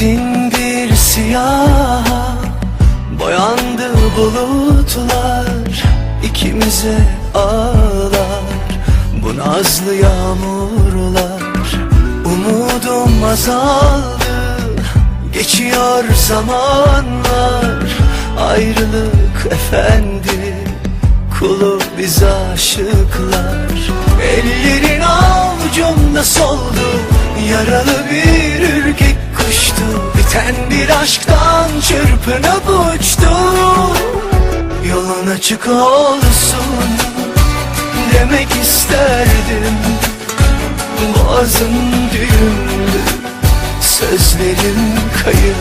Derin bir siyah Boyandı bulutlar ikimize ağlar. Bu nazlı yağmurlar Umudum azaldı. Geçiyor zamanlar Ayrılık efendi. Kulu biz aşıklar. Ellerin avucumda soldu Yaralı bir aşktan çırpınıp uçtu Yolun açık olsun Demek isterdim. Boğazım düğümlü Sözlerim kayıp.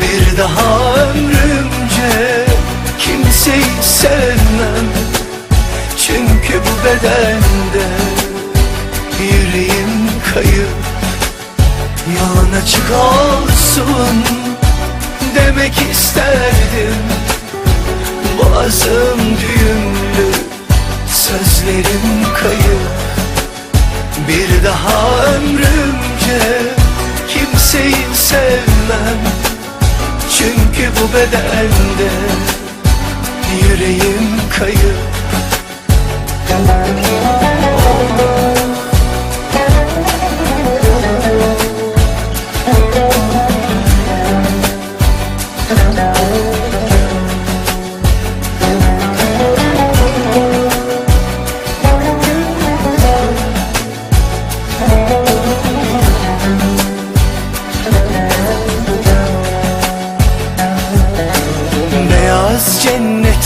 Bir daha ömrümce Kimseyi sevmem. Çünkü bu bedende Yüreğim kayıp. Yolun açık olsun Demek isterdim. Boğazım düğümlü Sözlerim kayıp. Bir daha ömrümce Kimseyi sevmem. Çünkü bu bedende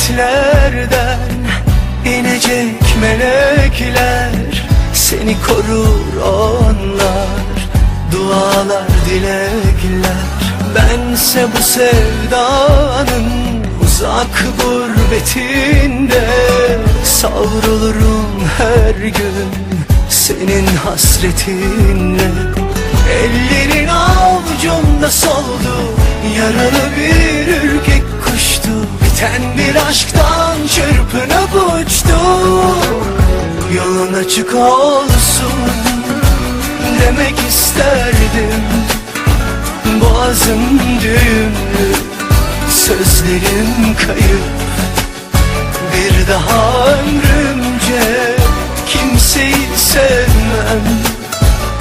cennetlerden inecek melekler Seni korur onlar. Dualar dilekler. Bense bu sevdanın uzak gurbetinde Savrulurum her gün senin hasretinle Ellerin avucumda soldu Yaralı bir bir aşktan çırpınıp uçtu Yolun açık olsun Demek isterdim. Boğazım düğümlü Sözlerim kayıp. Bir daha ömrümce Kimseyi sevmem.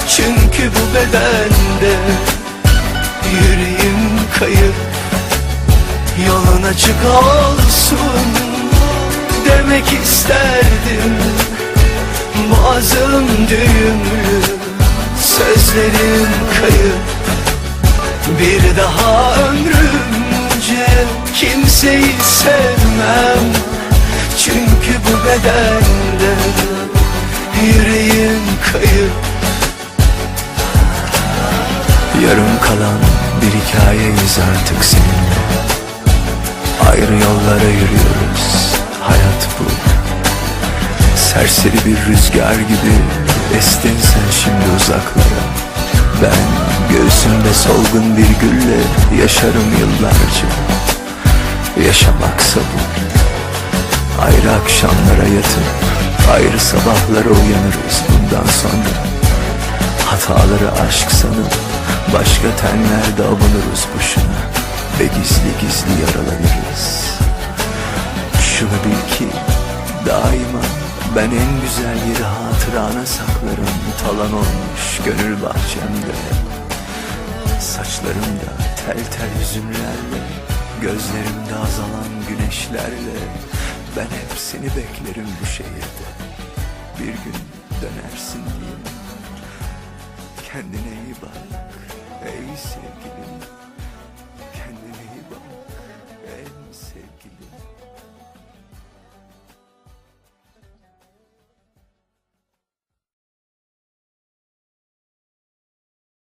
Çünkü bu bedende Yüreğim kayıp. Yolun açık olsun Demek isterdim. Boğazım düğümlü Sözlerim kayıp. Bir daha ömrümce Kimseyi sevmem. Çünkü bu bedende Yüreğim kayıp. Yarım kalan bir hikayeyiz artık seninle Ayrı yollara yürüyoruz. Hayat bu. Serseri bir rüzgar gibi Estin sen şimdi uzaklara. Ben göğsümde solgun bir gülle Yaşarım yıllarca. Yaşamaksa bu Ayrı akşamlara yatıp Ayrı sabahlara uyanırız bundan sonra. Hataları aşk sanıp Başka tenlerde avunuruz boşuna Ve gizli gizli yaralanırız. Şunu bil ki daima Ben en güzel yeri hatırana saklarım. Talan olmuş gönül bahçemde. Saçlarımda tel tel hüzünlerle Gözlerimde azalan güneşlerle. Ben hep seni beklerim bu şehirde. Bir gün dönersin diye Kendine iyi bak ey sevgilim Kendine